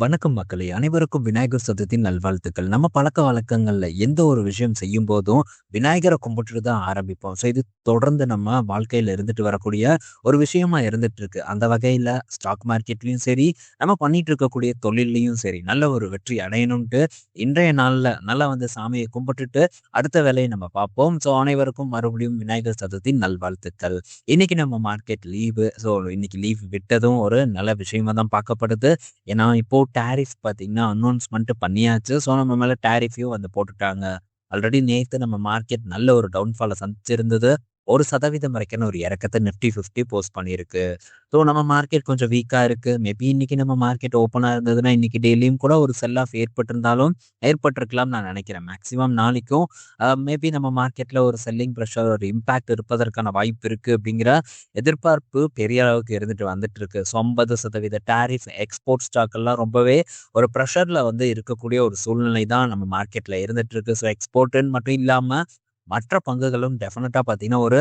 வணக்கம் மக்களே. அனைவருக்கும் விநாயகர் சதுர்த்தியின் நல்வாழ்த்துக்கள். நம்ம பழக்க வழக்கங்கள்ல எந்த ஒரு விஷயம் செய்யும் போதும் விநாயகரை கும்பிட்டுட்டு தான் ஆரம்பிப்போம். ஸோ இது தொடர்ந்து நம்ம வாழ்க்கையில இருந்துட்டு வரக்கூடிய ஒரு விஷயமா இருந்துட்டு இருக்கு அந்த வகையில ஸ்டாக் மார்க்கெட்லயும் சரி நம்ம பண்ணிட்டு இருக்கக்கூடிய தொழிலையும் சரி நல்ல ஒரு வெற்றி அடையணும்ட்டு இன்றைய நாள்ல நல்லா வந்து சாமியை கும்பிட்டுட்டு அடுத்த வேலையை நம்ம பார்ப்போம். ஸோ அனைவருக்கும் மறுபடியும் விநாயகர் சதுர்த்தி நல்வாழ்த்துக்கள். இன்னைக்கு நம்ம மார்க்கெட் லீவு ஸோ இன்னைக்கு லீவ் விட்டதும் ஒரு நல்ல விஷயமா தான் பார்க்கப்படுது. ஏன்னா இப்போ டேரிஃப் பார்த்தீங்கன்னா அனௌன்ஸ்மெண்ட்டு பண்ணியாச்சு. ஸோ நம்ம மேலே டேரிஃபையும் வந்து போட்டுட்டாங்க. ஆல்ரெடி நேற்று நம்ம மார்க்கெட் நல்ல ஒரு டவுன்ஃபாலை சந்திச்சிருந்தது. ஒரு சதவீதம் வரைக்கும் ஒரு இறக்கத்தை நிஃப்டி ஃபிஃப்டி போஸ்ட் பண்ணியிருக்கு. ஸோ நம்ம மார்க்கெட் கொஞ்சம் வீக்காக இருக்குது மேபி இன்னைக்கு நம்ம மார்க்கெட் ஓப்பனாக இருந்ததுன்னா இன்னைக்கு டெய்லியும் கூட ஒரு செல் ஆஃப் ஏற்பட்டிருந்தாலும் ஏற்பட்டிருக்கலாம் நான் நினைக்கிறேன். மேக்ஸிமம் நாளைக்கும் மேபி நம்ம மார்க்கெட்டில் ஒரு செல்லிங் ப்ரெஷர் ஒரு இம்பேக்ட் இருப்பதற்கான வாய்ப்பு இருக்குது அப்படிங்கிற எதிர்பார்ப்பு பெரிய அளவுக்கு இருந்துட்டு வந்துட்டு இருக்கு ஸோ ஐம்பது சதவீத டேரிஃப் எக்ஸ்போர்ட் ஸ்டாக் எல்லாம் ரொம்பவே ஒரு ப்ரெஷரில் வந்து இருக்கக்கூடிய ஒரு சூழ்நிலை தான் நம்ம மார்க்கெட்டில் இருந்துட்டு இருக்கு ஸோ எக்ஸ்போர்ட்டுன்னு மட்டும் இல்லாமல் மற்ற பங்குகளும் டெஃபினட்டாக பார்த்தீங்கன்னா ஒரு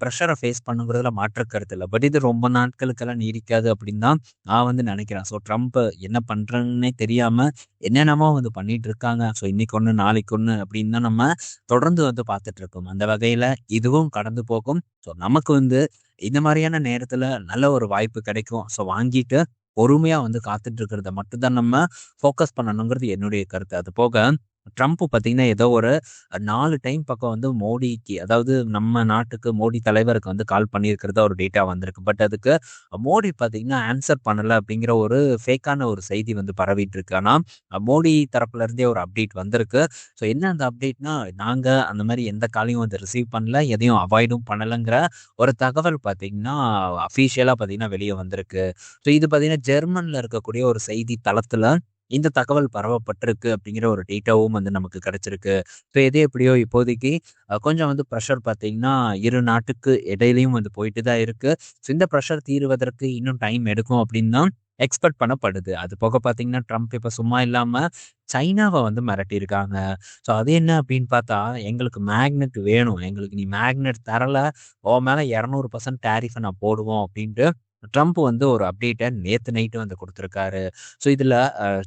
ப்ரெஷரை ஃபேஸ் பண்ணுங்கிறதுல மாற்ற கருத்து இல்லை. பட் இது ரொம்ப நாட்களுக்கெல்லாம் நீடிக்காது அப்படின்னு தான் நான் வந்து நினைக்கிறேன். ஸோ ட்ரம்ப் என்ன பண்ணுறேன்னே தெரியாமல் என்னென்னமோ வந்து பண்ணிட்டு இருக்காங்க. ஸோ இன்னைக்கு ஒன்று நாளைக்கு ஒன்று அப்படின்னு தான் நம்ம தொடர்ந்து வந்து பார்த்துட்டு இருக்கோம். அந்த வகையில் இதுவும் கடந்து போகும். ஸோ நமக்கு வந்து இந்த மாதிரியான நேரத்தில் நல்ல ஒரு வாய்ப்பு கிடைக்கும். ஸோ வாங்கிட்டு பொறுமையாக வந்து காத்துட்டு இருக்கிறத மட்டும்தான் நம்ம ஃபோக்கஸ் பண்ணணுங்கிறது என்னுடைய கருத்து. அது போக ட்ரம்ப் பார்த்தீங்கன்னா ஏதோ ஒரு நாலு டைம் பக்கம் வந்து மோடிக்கு அதாவது நம்ம நாட்டுக்கு மோடி தலைவருக்கு வந்து கால் பண்ணியிருக்கிறத ஒரு டேட்டா வந்திருக்கு. பட் அதுக்கு மோடி பார்த்தீங்கன்னா ஆன்சர் பண்ணலை அப்படிங்கிற ஒரு ஃபேக்கான ஒரு செய்தி வந்து பரவிட்டு இருக்கு ஆனால் மோடி தரப்புல இருந்தே ஒரு அப்டேட் வந்திருக்கு. ஸோ என்ன அந்த அப்டேட்னா நாங்கள் அந்த மாதிரி எந்த காலையும் வந்து ரிசீவ் பண்ணல எதையும் அவாய்டும் பண்ணலைங்கிற ஒரு தகவல் பார்த்தீங்கன்னா அஃபீஷியலாக பார்த்தீங்கன்னா வெளியே வந்திருக்கு. ஸோ இது பார்த்தீங்கன்னா ஜெர்மனில் இருக்கக்கூடிய ஒரு செய்தி தளத்தில் இந்த தகவல் பரவப்பட்டிருக்கு அப்படிங்கிற ஒரு டேட்டாவும் வந்து நமக்கு கிடைச்சிருக்கு. ஸோ எது எப்படியோ இப்போதைக்கு கொஞ்சம் வந்து ப்ரெஷர் பார்த்தீங்கன்னா இரு நாட்டுக்கு இடையிலையும் வந்து போயிட்டு தான் இருக்கு. ஸோ இந்த ப்ரெஷர் தீருவதற்கு இன்னும் டைம் எடுக்கும் அப்படின்னு தான் எக்ஸ்பெக்ட் பண்ணப்படுது. அது போக பார்த்தீங்கன்னா ட்ரம்ப் இப்போ சும்மா இல்லாமல் சைனாவை வந்து மிரட்டியிருக்காங்க. ஸோ அது என்ன அப்படின்னு பார்த்தா எங்களுக்கு மேக்னெட் வேணும். எங்களுக்கு நீ மேக்னெட் தரல ஓ மேலே இரநூறு பர்சன்ட் டேரிஃபை நான் போடுவோம் அப்படின்ட்டு ட்ரம்ப் வந்து ஒரு அப்டேட்டை நேற்று நைட்டு வந்து கொடுத்துருக்காரு. ஸோ இதில்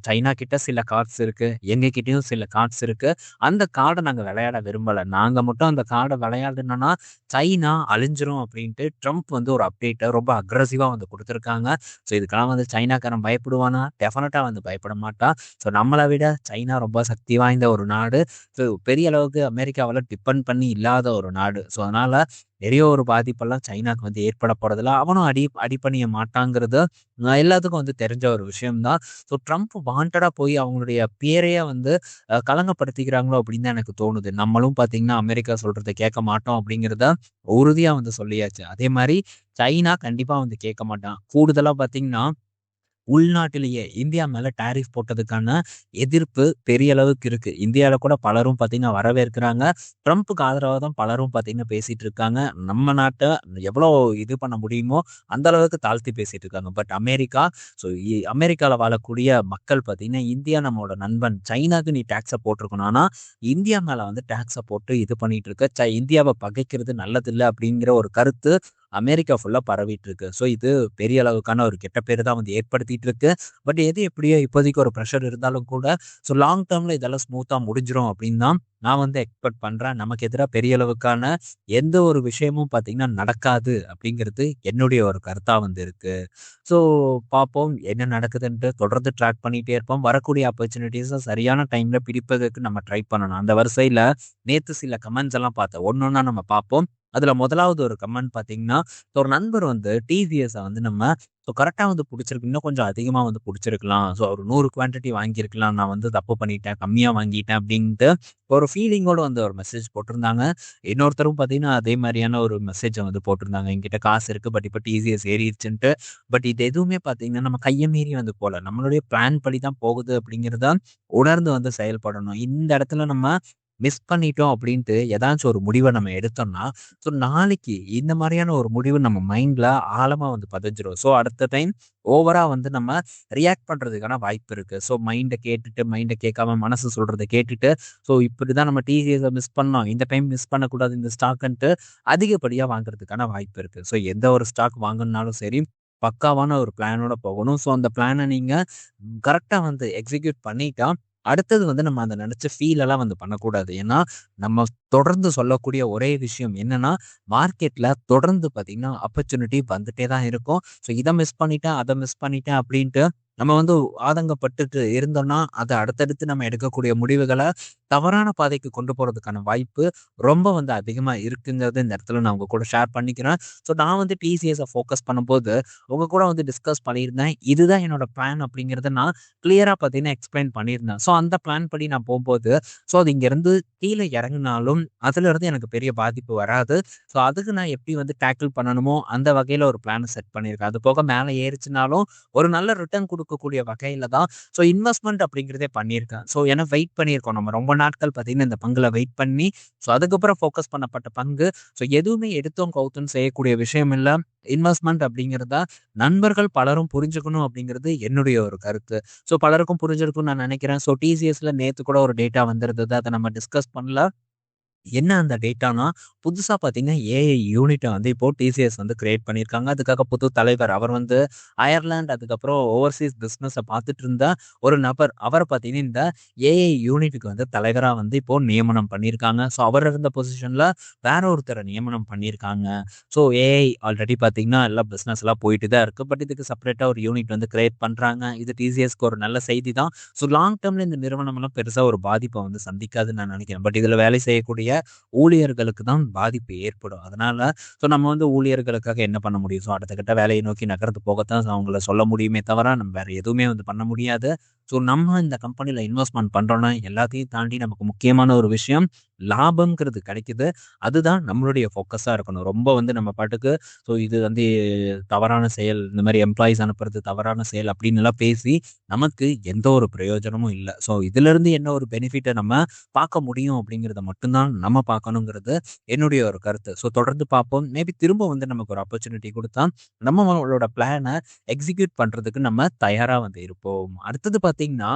சைனா கிட்ட சில கார்ட்ஸ் இருக்குது எங்ககிட்டயும் சில கார்ட்ஸ் இருக்குது அந்த கார்டை நாங்கள் விளையாட விரும்பலை. நாங்கள் மட்டும் அந்த கார்டை விளையாடணும்னா சைனா அழிஞ்சிரும் அப்படின்ட்டு ட்ரம்ப் வந்து ஒரு அப்டேட்டை ரொம்ப அக்ரஸிவாக வந்து கொடுத்துருக்காங்க. ஸோ இதுக்கெல்லாம் வந்து சைனாக்காரன் பயப்படுவானா? டெஃபினட்டாக வந்து பயப்பட மாட்டான் ஸோ நம்மளை விட சைனா ரொம்ப சக்தி வாய்ந்த ஒரு நாடு. ஸோ பெரிய அளவுக்கு அமெரிக்காவில் டிபெண்ட் பண்ணி இல்லாத ஒரு நாடு. ஸோ அதனால் நிறைய ஒரு பாதிப்பெல்லாம் சைனாக்கு வந்து ஏற்பட போகிறதில்ல அவனும் அடி அடிப்பணிய மாட்டாங்கிறது எல்லாத்துக்கும் வந்து தெரிஞ்ச ஒரு விஷயம்தான். ஸோ ட்ரம்ப் வாண்டடா போய் அவங்களுடைய பேரையே வந்து கலங்கப்படுத்திக்கிறாங்களோ அப்படின்னு தான் எனக்கு தோணுது. நம்மளும் பார்த்தீங்கன்னா அமெரிக்கா சொல்கிறத கேட்க மாட்டோம் அப்படிங்கிறத உறுதியா வந்து சொல்லியாச்சு. அதே மாதிரி சைனா கண்டிப்பா வந்து கேட்க மாட்டான். கூடுதலா பார்த்தீங்கன்னா உள்நாட்டிலேயே இந்தியா மேல டேரிஃப் போட்டதுக்கான எதிர்ப்பு பெரிய அளவுக்கு இருக்கு. இந்தியாவில் கூட பலரும் பார்த்திங்கன்னா வரவேற்கிறாங்க. ட்ரம்ப்புக்கு ஆதரவாக தான் பலரும் பார்த்தீங்கன்னா பேசிட்டு இருக்காங்க நம்ம நாட்டை எவ்வளோ இது பண்ண முடியுமோ அந்த அளவுக்கு தாழ்த்தி பேசிட்டு இருக்காங்க பட் அமெரிக்கா ஸோ அமெரிக்காவில் வாழக்கூடிய மக்கள் பார்த்தீங்கன்னா இந்தியா நம்மளோட நண்பன். சைனாக்கு நீ டேக்ஸை போட்டிருக்கணும்னா இந்தியா மேலே வந்து டேக்ஸை போட்டு இது பண்ணிட்டு இருக்க இந்தியாவை பகைக்கிறது நல்லதில்லை அப்படிங்கிற ஒரு கருத்து அமெரிக்கா ஃபுல்லாக பரவிட்டு இருக்கு ஸோ இது பெரிய அளவுக்கான ஒரு கெட்ட பேர் தான் வந்து ஏற்படுத்திட்டு இருக்கு பட் எது எப்படியோ இப்போதைக்கு ஒரு ப்ரெஷர் இருந்தாலும் கூட ஸோ லாங் டேர்மில் இதெல்லாம் ஸ்மூத்தாக முடிஞ்சிடும் அப்படின்னு தான் நான் வந்து எக்ஸ்பெக்ட் பண்ணுறேன் நமக்கு எதிராக பெரிய அளவுக்கான எந்த ஒரு விஷயமும் பார்த்தீங்கன்னா நடக்காது அப்படிங்கிறது என்னுடைய ஒரு கருத்தாக வந்து இருக்கு. ஸோ பார்ப்போம் என்ன நடக்குதுன்ட்டு தொடர்ந்து ட்ராக் பண்ணிகிட்டே இருப்போம். வரக்கூடிய ஆப்பர்ச்சுனிட்டிஸை சரியான டைமில் பிடிப்பதற்கு நம்ம ட்ரை பண்ணணும். அந்த வரிசையில் நேற்று சில கமெண்ட்ஸ் எல்லாம் பார்த்தோம் ஒன்று ஒன்றா நம்ம பார்ப்போம். அதுல முதலாவது ஒரு கமெண்ட் பாத்தீங்கன்னா ஒரு நண்பர் வந்து டிவிஎஸ் வந்து நம்ம ஸோ கரெக்டாக வந்து பிடிச்சிருக்கு. இன்னும் கொஞ்சம் அதிகமாக வந்து பிடிச்சிருக்கலாம். ஸோ ஒரு நூறு குவான்டிட்டி வாங்கியிருக்கலாம். நான் வந்து தப்பு பண்ணிட்டேன். கம்மியாக வாங்கிட்டேன். அப்படின்ட்டு ஒரு ஃபீலிங்கோடு வந்து ஒரு மெசேஜ் போட்டிருந்தாங்க. இன்னொருத்தரும் பார்த்தீங்கன்னா அதே மாதிரியான ஒரு மெசேஜை வந்து போட்டிருந்தாங்க. என்கிட்ட காசு இருக்குது பட் இப்போ டிசிஎஸ் ஏறிடுச்சுன்ட்டு. பட் இது எதுவுமே பார்த்தீங்கன்னா நம்ம கையை மீறி வந்து போகல நம்மளுடைய பிளான் படி தான் போகுது அப்படிங்கிறத உணர்ந்து வந்து செயல்படணும். இந்த இடத்துல நம்ம மிஸ் பண்ணிட்டோம் அப்படின்ட்டு ஏதாச்சும் ஒரு முடிவை நம்ம எடுத்தோம்னா ஸோ நாளைக்கு இந்த மாதிரியான ஒரு முடிவு நம்ம மைண்டில் ஆழமாக வந்து பதிஞ்சிரும். ஸோ அடுத்த டைம் ஓவராக வந்து நம்ம ரியாக்ட் பண்ணுறதுக்கான வாய்ப்பு இருக்குது ஸோ மைண்டை கேட்டுட்டு மைண்டை கேட்காம மனசு சொல்கிறத கேட்டுட்டு ஸோ இப்படி தான் நம்ம டிசிஎஸை மிஸ் பண்ணோம். இந்த டைம் மிஸ் பண்ணக்கூடாது இந்த ஸ்டாக்குன்ட்டு அதிகப்படியாக வாங்குறதுக்கான வாய்ப்பு இருக்குது ஸோ எந்த ஒரு ஸ்டாக் வாங்கினாலும் சரி பக்காவான ஒரு பிளானோட போகணும். ஸோ அந்த பிளானை நீங்கள் கரெக்டாக வந்து எக்ஸிக்யூட் பண்ணிட்டா, அடுத்தது வந்து நம்ம அந்த நினச்ச ஃபீல் எல்லாம் வந்து பண்ணக்கூடாது. ஏன்னா, நம்ம தொடர்ந்து சொல்லக்கூடிய ஒரே விஷயம் என்னன்னா, மார்க்கெட்ல தொடர்ந்து பார்த்தீங்கன்னா, ஆப்பர்ச்சுனிட்டி வந்துட்டே தான் இருக்கும். ஸோ இதை மிஸ் பண்ணிட்டேன், அதை மிஸ் பண்ணிட்டேன் அப்படின்ட்டு நம்ம வந்து ஆதங்கப்பட்டுட்டு இருந்தோம்னா, அதை அடுத்தடுத்து நம்ம எடுக்கக்கூடிய முடிவுகளை தவறான பாதைக்கு கொண்டு போறதுக்கான வாய்ப்பு ரொம்ப வந்து அதிகமா இருக்குங்கிறது இந்த இடத்துல நான் உங்க கூட ஷேர் பண்ணிக்கிறேன். ஸோ நான் வந்து டிசிஎஸை ஃபோக்கஸ் பண்ணும்போது, உங்க கூட வந்து டிஸ்கஸ் பண்ணியிருந்தேன். இதுதான் என்னோட பிளான் அப்படிங்கிறத நான் கிளியரா பார்த்தீங்கன்னா, எக்ஸ்ப்ளைன் பண்ணியிருந்தேன். ஸோ அந்த பிளான் படி நான் போகும்போது ஸோ அது இங்கேருந்து கீழே இறங்குனாலும், அதுலேருந்து எனக்கு பெரிய பாதிப்பு வராது. ஸோ அதுக்கு நான் எப்படி வந்து டேக்கிள் பண்ணணுமோ, அந்த வகையில ஒரு பிளானை செட் பண்ணியிருக்கேன். அது போக மேலே ஏறிச்சினாலும் ஒரு நல்ல ரிட்டர்ன் கொடுக்கக்கூடிய வகையில தான் ஸோ இன்வெஸ்ட்மெண்ட் அப்படிங்கிறதே பண்ணியிருக்கேன். ஸோ ஏன்னா வெயிட் பண்ணியிருக்கோம். நம்ம ரொம்ப நாட்கள் பார்த்தீங்கன்னா, இந்த பங்குல வெயிட் பண்ணி, ஸோ அதுக்கப்புறம் ஃபோக்கஸ் பண்ணப்பட்ட பங்கு. ஸோ எதுவுமே எடுத்தோம் கவுத்தோன்னு செய்யக்கூடிய விஷயம் இல்லை இன்வெஸ்ட்மெண்ட் அப்படிங்கிறதா நண்பர்கள் பலரும் புரிஞ்சுக்கணும் அப்படிங்கிறது என்னுடைய ஒரு கருத்து. ஸோ பலருக்கும் புரிஞ்சிருக்கும்னு நான் நினைக்கிறேன் ஸோ டிசிஎஸ்ல நேற்று கூட ஒரு டேட்டா வந்திருந்தது. அதை நம்ம டிஸ்கஸ் பண்ணல. என்ன அந்த டேட்டானா, புதுசாக பார்த்தீங்கன்னா, ஏஐ யூனிட்டை வந்து இப்போ டிசிஎஸ் வந்து கிரியேட் பண்ணியிருக்காங்க. அதுக்காக புது தலைவர். அவர் வந்து அயர்லாந்து அதுக்கப்புறம் ஓவர்சீஸ் பிஸ்னஸை பார்த்துட்டு இருந்த ஒரு நபர். அவரை பார்த்தீங்கன்னா, இந்த ஏஐ யூனிட்டுக்கு வந்து தலைவராக வந்து இப்போ நியமனம் பண்ணியிருக்காங்க. ஸோ அவர் இருந்த பொசிஷனில் வேற ஒருத்தரை நியமனம் பண்ணியிருக்காங்க. ஸோ ஏஐ ஆல்ரெடி பார்த்தீங்கன்னா, எல்லா பிஸ்னஸ்லாம் போயிட்டு தான் இருக்குது பட் இதுக்கு செப்பரேட்டாக ஒரு யூனிட் வந்து கிரியேட் பண்ணுறாங்க இது டிசிஎஸ்க்கு ஒரு நல்ல செய்தி தான். ஸோ லாங் டேர்மில் இந்த நிறுவனம்லாம் பெருசாக ஒரு பாதிப்பை வந்து சந்திக்காதுன்னு நான் நினைக்கிறேன் பட் இதில் வேலை செய்யக்கூடிய ஊழியர்களுக்கு தான் பாதிப்பு ஏற்படும். அதனால ஸோ நம்ம வந்து ஊழியர்களுக்காக என்ன பண்ண முடியும்? ஸோ அடுத்த கட்ட வேலையை நோக்கி நகர்ந்து போகத்தான் அவங்கள சொல்ல முடியுமே தவிர, நம்ம வேற எதுவுமே வந்து பண்ண முடியாது. ஸோ நம்ம இந்த கம்பெனியில் இன்வெஸ்ட்மெண்ட் பண்ணுறோன்னா எல்லாத்தையும் தாண்டி நமக்கு முக்கியமான ஒரு விஷயம், லாபம்ங்கிறது கிடைக்குது. அதுதான் நம்மளுடைய ஃபோக்கஸாக இருக்கணும். ரொம்ப வந்து நம்ம பாட்டுக்கு ஸோ இது வந்து தவறான செயல். இந்த மாதிரி எம்ப்ளாயீஸ் அனுப்புறது தவறான செயல் அப்டின்னுலாம் பேசி, நமக்கு எந்த ஒரு பிரயோஜனமும் இல்லை ஸோ இதுலேருந்து என்ன ஒரு பெனிஃபிட்டை நம்ம பார்க்க முடியும் அப்படிங்கிறத மட்டும்தான் நம்ம பார்க்கணுங்கிறது என்னுடைய ஒரு கருத்து. ஸோ தொடர்ந்து பார்ப்போம். மேபி திரும்ப வந்து நமக்கு ஒரு ஆப்பர்ச்சுனிட்டி கொடுத்தா நம்மளோட பிளானை எக்ஸிக்யூட் பண்ணுறதுக்கு நம்ம தயாராக வந்து இருப்போம். அடுத்தது பார்த்து பார்த்தீங்கன்னா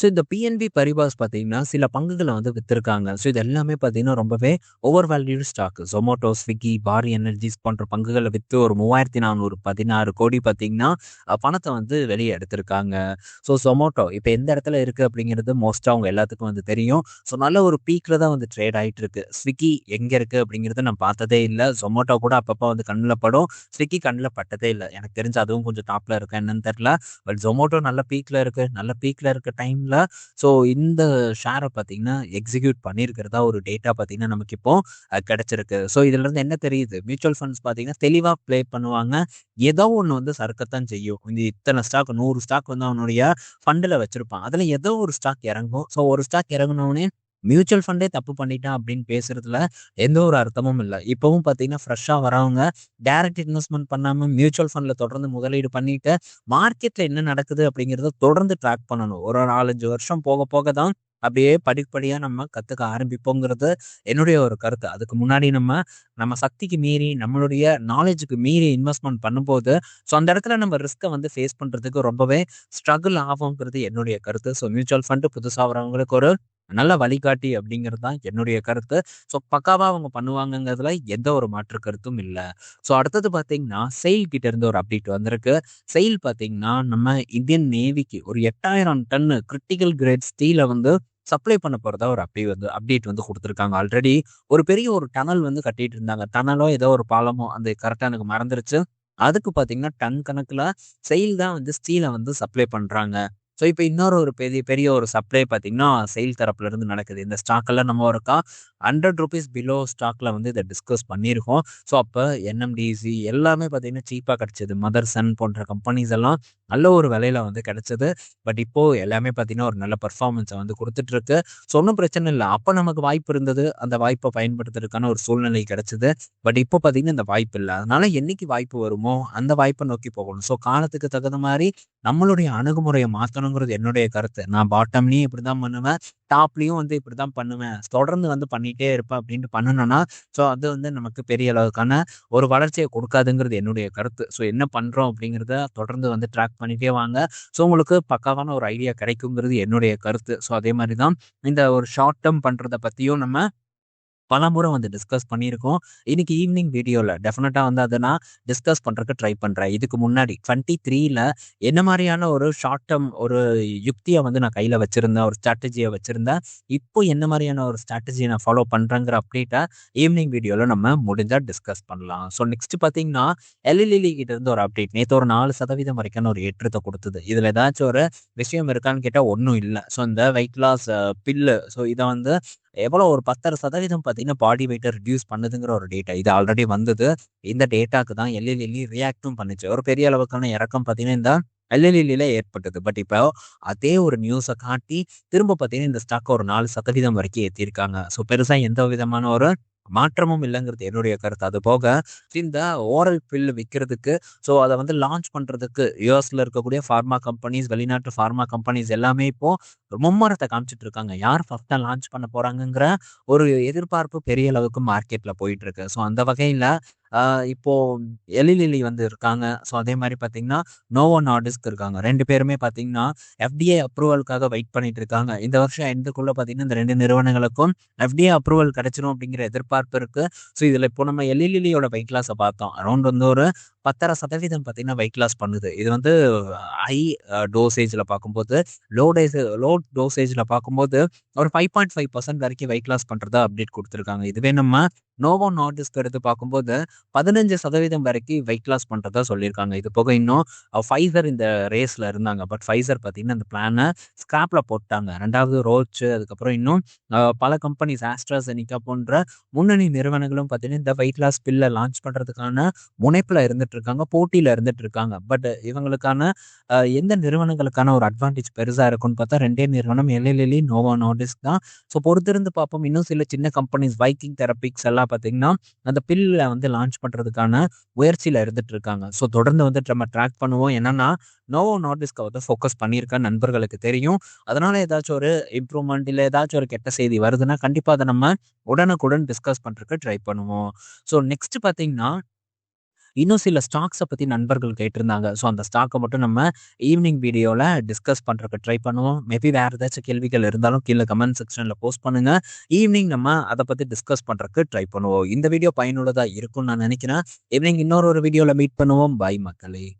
ஸோ இந்த பிஎன்பி பரிபாஸ் பார்த்தீங்கன்னா, சில பங்குகளை வந்து வித்திருக்காங்க. ஸோ இது எல்லாமே பார்த்தீங்கன்னா, ரொம்பவே over valued stock. Zomato Swiggy Waaree energies போன்ற பங்குகளை விற்று ஒரு 3416 கோடி பார்த்தீங்கன்னா, பணத்தை வந்து வெளியே எடுத்திருக்காங்க. ஸோ ஜொமோட்டோ இப்போ எந்த இடத்துல இருக்குது அப்படிங்கிறது மோஸ்ட்டாக அவங்க எல்லாத்துக்கும் வந்து தெரியும். ஸோ நல்ல ஒரு பீக்கில் தான் வந்து ட்ரேட் ஆகிட்டு இருக்கு. ஸ்விக்கி எங்கே இருக்குது அப்படிங்கிறத நான் பார்த்ததே இல்லை ஜொமோட்டோ கூட அப்பப்போ வந்து கண்ணில் படும். ஸ்விக்கி கண்ணில் பட்டதே இல்லை எனக்கு தெரிஞ்சு அதுவும் கொஞ்சம் டாப்பில் இருக்கும் என்னன்னு தெரில பட் ஜொமோட்டோ நல்ல பீக்கில் இருக்குது நல்ல பீக்கில் இருக்க டைமில் ஸோ இந்த ஷேர பார்த்தீங்கன்னா, எக்ஸிக்யூட் பண்ணியிருக்கிறதா ஒரு டேட்டா பார்த்தீங்கன்னா, நமக்கு இப்போ கிடச்சிருக்கு ஸோ இதுலேருந்து என்ன தெரியுது? மியூச்சுவல் ஃபண்ட்ஸ் பார்த்தீங்கன்னா, தெளிவா ப்ளே பண்ணுவாங்க. ஏதோ ஒன்று வந்து சறுக்கத்தான் செய்யும். இந்த இத்தனை ஸ்டாக் நூறு ஸ்டாக் வந்து அவனுடைய ஃபண்டில் வச்சிருப்பான். அதுல ஏதோ ஒரு ஸ்டாக் இறங்கும். ஸோ ஒரு ஸ்டாக் இறங்குனோனே, மியூச்சுவல் ஃபண்டே தப்பு பண்ணிட்டான் அப்படின்னு பேசுறதுல எந்த ஒரு அர்த்தமும் இல்லை இப்பவும் பார்த்தீங்கன்னா, ஃப்ரெஷ்ஷாக வரவங்க டைரக்ட் இன்வெஸ்ட்மெண்ட் பண்ணாமல் மியூச்சுவல் ஃபண்டில் தொடர்ந்து முதலீடு பண்ணிட்டு, மார்க்கெட்டில் என்ன நடக்குது அப்படிங்கிறத தொடர்ந்து ட்ராக் பண்ணணும். ஒரு 4, 5 வருஷம் போக போக தான் அப்படியே படிப்படியாக நம்ம கற்றுக்க ஆரம்பிப்போங்கிறது என்னுடைய ஒரு கருத்து. அதுக்கு முன்னாடி நம்ம, நம்ம சக்திக்கு மீறி, நம்மளுடைய நாலேஜுக்கு மீறி இன்வெஸ்ட்மெண்ட் பண்ணும்போது, ஸோ அந்த இடத்துல நம்ம ரிஸ்க்கை வந்து ஃபேஸ் பண்ணுறதுக்கு ரொம்பவே ஸ்ட்ரகிள் ஆகுங்கிறது என்னுடைய கருத்து. ஸோ மியூச்சுவல் ஃபண்டு புதுசாக வரவங்களுக்கு ஒரு நல்ல வழிகாட்டி அப்படிங்கிறது தான் என்னுடைய கருத்து. ஸோ பக்காவாக அவங்க பண்ணுவாங்கங்கிறதுல எந்த ஒரு மாற்று கருத்தும் இல்லை ஸோ அடுத்தது பார்த்தீங்கன்னா, SAIL கிட்ட இருந்து ஒரு அப்டேட் வந்திருக்கு. செயில் பார்த்தீங்கன்னா, நம்ம இந்தியன் நேவிக்கு ஒரு 8000 டன்னு கிரிட்டிக்கல் கிரேட் ஸ்டீலை வந்து சப்ளை பண்ண போகிறதா ஒரு அப்டே வந்து அப்டேட் வந்து கொடுத்துருக்காங்க ஆல்ரெடி ஒரு பெரிய ஒரு டனல் வந்து கட்டிட்டு இருந்தாங்க. டனலோ ஏதோ ஒரு பாலமோ அந்த கரெக்டாக எனக்கு மறந்துருச்சு. அதுக்கு பார்த்தீங்கன்னா, டன் கணக்கில் செயல் தான் வந்து ஸ்டீலை வந்து சப்ளை பண்ணுறாங்க ஸோ இப்போ இன்னொரு ஒரு பெரிய பெரிய ஒரு சப்ளை பார்த்தீங்கன்னா, சேல் தரப்புலேருந்து நடக்குது. இந்த ஸ்டாக் எல்லாம் நம்ம ஒருக்கா ₹100 பிலோ ஸ்டாக்ல வந்து இதை டிஸ்கஸ் பண்ணியிருக்கோம். ஸோ அப்போ என்எம்டிசி எல்லாமே பார்த்தீங்கன்னா, சீப்பாக கிடச்சிது மதர் மதர்சன் போன்ற கம்பெனிஸ் எல்லாம் நல்ல ஒரு விலையில வந்து கிடச்சிது பட் இப்போது எல்லாமே பார்த்தீங்கன்னா, ஒரு நல்ல பர்ஃபார்மன்ஸை வந்து கொடுத்துட்ருக்கு ஸோ ஒன்றும் பிரச்சனை இல்லை அப்போ நமக்கு வாய்ப்பு இருந்தது. அந்த வாய்ப்பை பயன்படுத்துறதுக்கான ஒரு சூழ்நிலை கிடச்சிது பட் இப்போ பார்த்தீங்கன்னா, இந்த வாய்ப்பு இல்லை அதனால என்னைக்கு வாய்ப்பு வருமோ, அந்த வாய்ப்பை நோக்கி போகணும். ஸோ காலத்துக்கு தகுந்த மாதிரி நம்மளுடைய அணுகுமுறையை மாற்றணுங்கிறது என்னுடைய கருத்து. நான் பாட்டம்லையும் இப்படி தான் பண்ணுவேன். டாப்லேயும் வந்து இப்படி தான் பண்ணுவேன். தொடர்ந்து வந்து பண்ணிகிட்டே இருப்பேன் அப்படின்ட்டு பண்ணணும்னா ஸோ அது வந்து நமக்கு பெரிய அளவுக்கான ஒரு வளர்ச்சியை கொடுக்காதுங்கிறது என்னுடைய கருத்து. ஸோ என்ன பண்ணுறோம் அப்படிங்கிறத தொடர்ந்து வந்து ட்ராக் பண்ணிகிட்டே வாங்க. ஸோ உங்களுக்கு பக்காவான ஒரு ஐடியா கிடைக்குங்கிறது என்னுடைய கருத்து. ஸோ அதே மாதிரி தான் இந்த ஒரு ஷார்ட் டேர்ம் பண்ணுறத பற்றியும் நம்ம பலமுறை வந்து டிஸ்கஸ் பண்ணியிருக்கோம். இன்னைக்கு ஈவினிங் வீடியோவில் டெஃபினட்டாக வந்து அதை நான் டிஸ்கஸ் பண்ணுறக்கு ட்ரை பண்ணுறேன் இதுக்கு முன்னாடி 23ல என்ன மாதிரியான ஒரு ஷார்ட் டேர்ம் ஒரு யுக்தியை வந்து நான் கையில் வச்சுருந்தேன் ஒரு ஸ்ட்ராட்டஜியை வச்சுருந்தேன் இப்போ என்ன மாதிரியான ஒரு ஸ்ட்ராட்டஜியை நான் ஃபாலோ பண்ணுறேங்கிற அப்டேட்டை ஈவினிங் வீடியோவில் நம்ம முடிஞ்சால் டிஸ்கஸ் பண்ணலாம். ஸோ நெக்ஸ்ட் பார்த்தீங்கன்னா, எல்எல்இ கிட்ட இருந்து ஒரு அப்டேட். நேற்று ஒரு நாலு சதவீதம் வரைக்கும் ஒரு ஏற்றத்தை கொடுத்தது இதில் ஏதாச்சும் ஒரு விஷயம் இருக்கான்னு கேட்டால் ஒன்றும் இல்லை ஸோ இந்த வெயிட் லாஸ் பில்லு ஸோ இதை வந்து எவ்வளோ ஒரு 10.5% பார்த்தீங்கன்னா, பாடி வெயிட்டை ரிடியூஸ் பண்ணுதுங்கிற ஒரு டேட்டா. இது ஆல்ரெடி வந்தது. இந்த டேட்டாக்கு தான் எல்எல்இலி ரியாக்ட்டும் பண்ணுச்சு. ஒரு பெரிய அளவுக்கான இறக்கம் பார்த்தீங்கன்னா, இந்த எல்எல்இல ஏற்பட்டது. பட் இப்போ அதே ஒரு நியூஸை காட்டி திரும்ப பார்த்தீங்கன்னா, இந்த ஸ்டாக்கை ஒரு நாலு சதவீதம் வரைக்கும் ஏற்றிருக்காங்க ஸோ பெருசாக எந்த விதமான ஒரு மாற்றமும் இல்லைங்கிறது என்னுடைய கருத்து. அது போக இந்த ஓரல் பில் விற்கிறதுக்கு ஸோ அதை வந்து லான்ச் பண்ணுறதுக்கு யுஎஸ்ல இருக்கக்கூடிய ஃபார்மா கம்பெனிஸ், வெளிநாட்டு ஃபார்மா கம்பெனிஸ் எல்லாமே இப்போ மும்மரத்தை காமிச்சிட்டு இருக்காங்க. யார் ஃபஸ்ட்டாக லான்ச் பண்ண போகிறாங்கங்கிற ஒரு எதிர்பார்ப்பு பெரிய அளவுக்கு மார்க்கெட்டில் போயிட்டு இருக்கு. ஸோ அந்த வகையில் இப்போ எல்எல்இ வந்து இருக்காங்க. ஸோ அதே மாதிரி பார்த்தீங்கன்னா, நோவோ நார்டிஸ்க் இருக்காங்க. ரெண்டு பேருமே பார்த்தீங்கன்னா, எஃப்டிஏ அப்ரூவலுக்காக வெயிட் பண்ணிட்டு இருக்காங்க. இந்த வருஷம் எண்டுக்குள்ள பார்த்தீங்கன்னா, இந்த ரெண்டு நிறுவனங்களுக்கும் எஃப்டிஏ அப்ரூவல் கிடைச்சிரும் அப்படிங்கிற எதிர்பார்ப்பு இருக்கு. ஸோ இதில் இப்போ நம்ம எல்எல்இயோட வெயிட் லாஸை பார்த்தோம். அரௌண்ட் வந்து ஒரு 10.5% பார்த்தீங்கன்னா, வெயிட் லாஸ் பண்ணுது. இது வந்து ஹை டோசேஜில் பார்க்கும்போது, லோ டேஸ் லோ டோசேஜில் பார்க்கும்போது ஒரு 5.5% வரைக்கும் வெயிட் லாஸ் பண்ணுறதா அப்டேட் கொடுத்துருக்காங்க இதுவே நம்ம நோவோ நார்டிஸ்க் எடுத்து பார்க்கும்போது 15% வரைக்கும் வெயிட் லாஸ் பண்ணுறதா சொல்லியிருக்காங்க. இது போக இன்னும் ஃபைசர் இந்த ரேஸில் இருந்தாங்க. பட் ஃபைசர் பார்த்தீங்கன்னா, அந்த பிளானை ஸ்கிராப்பில் போட்டாங்க. ரெண்டாவது ரோச்சு அதுக்கப்புறம் இன்னும் பல கம்பெனிஸ் ஆஸ்ட்ராசெனிக்கா போன்ற முன்னணி நிறுவனங்களும் பார்த்தீங்கன்னா, இந்த வெயிட் லாஸ் பில்லை லான்ச் பண்ணுறதுக்கான முனைப்பில் இருந்துட்டு இருக்காங்க. போட்டியில் இருந்துட்டு இருக்காங்க. பட் இவங்களுக்கான எந்த நிறுவனங்களுக்கான ஒரு அட்வான்டேஜ் பெருசாக இருக்கும்னு பார்த்தா ரெண்டே நிறுவனம் எல்எல்எலி நோவோ நார்டிஸ்க் தான். ஸோ பொறுத்திருந்து பார்ப்போம். இன்னும் சில சின்ன கம்பெனிஸ் வைக்கிங் தெரபிக்ஸ் எல்லாம் பார்த்தீங்கன்னா, அந்த பில்லில் வந்து லான்ச் பண்ணுறதுக்கான முயற்சியில் இருந்துட்டு இருக்காங்க. ஸோ தொடர்ந்து வந்துட்டு நம்ம ட்ராக் பண்ணுவோம். என்னன்னா, நோவோ நார்டிஸ்க்க வந்து ஃபோக்கஸ் பண்ணியிருக்க நண்பர்களுக்கு தெரியும். அதனால ஏதாச்சும் ஒரு இம்ப்ரூவ்மெண்ட் இல்லை ஏதாச்சும் ஒரு கெட்ட செய்தி வருதுன்னா, கண்டிப்பாக அதை நம்ம உடனுக்குடன் டிஸ்கஸ் பண்ணுறதுக்கு ட்ரை பண்ணுவோம். ஸோ நெக்ஸ்ட் பார்த்தீங்கன்னா, இன்னும் சில ஸ்டாக்ஸை பற்றி நண்பர்கள் கேட்டிருந்தாங்க. ஸோ அந்த ஸ்டாக்கை மட்டும் நம்ம ஈவினிங் வீடியோவில் டிஸ்கஸ் பண்ணுறக்கு ட்ரை பண்ணுவோம். மேபி வேறு ஏதாச்சும் கேள்விகள் இருந்தாலும் கீழே கமெண்ட் செக்ஷனில் போஸ்ட் பண்ணுங்க. ஈவினிங் நம்ம அதை பற்றி டிஸ்கஸ் பண்ணுறக்கு ட்ரை பண்ணுவோம். இந்த வீடியோ பயனுள்ளதாக இருக்கும்னு நான் நினைக்கிறேன். ஈவினிங் இன்னொரு ஒரு வீடியோவில் மீட் பண்ணுவோம். பாய் மக்களே!